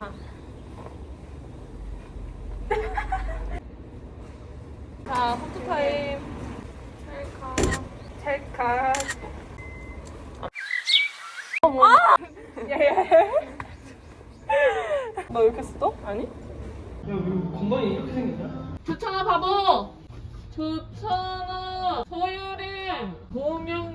아. 자, 포토타임. 찰칵. 찰칵. 어머. 아! 예. 너 이렇게 쓰어 아니? 야, 왜 건반이 이렇게 생겼냐? 조천아 바보! 조천아, 서유림, 고명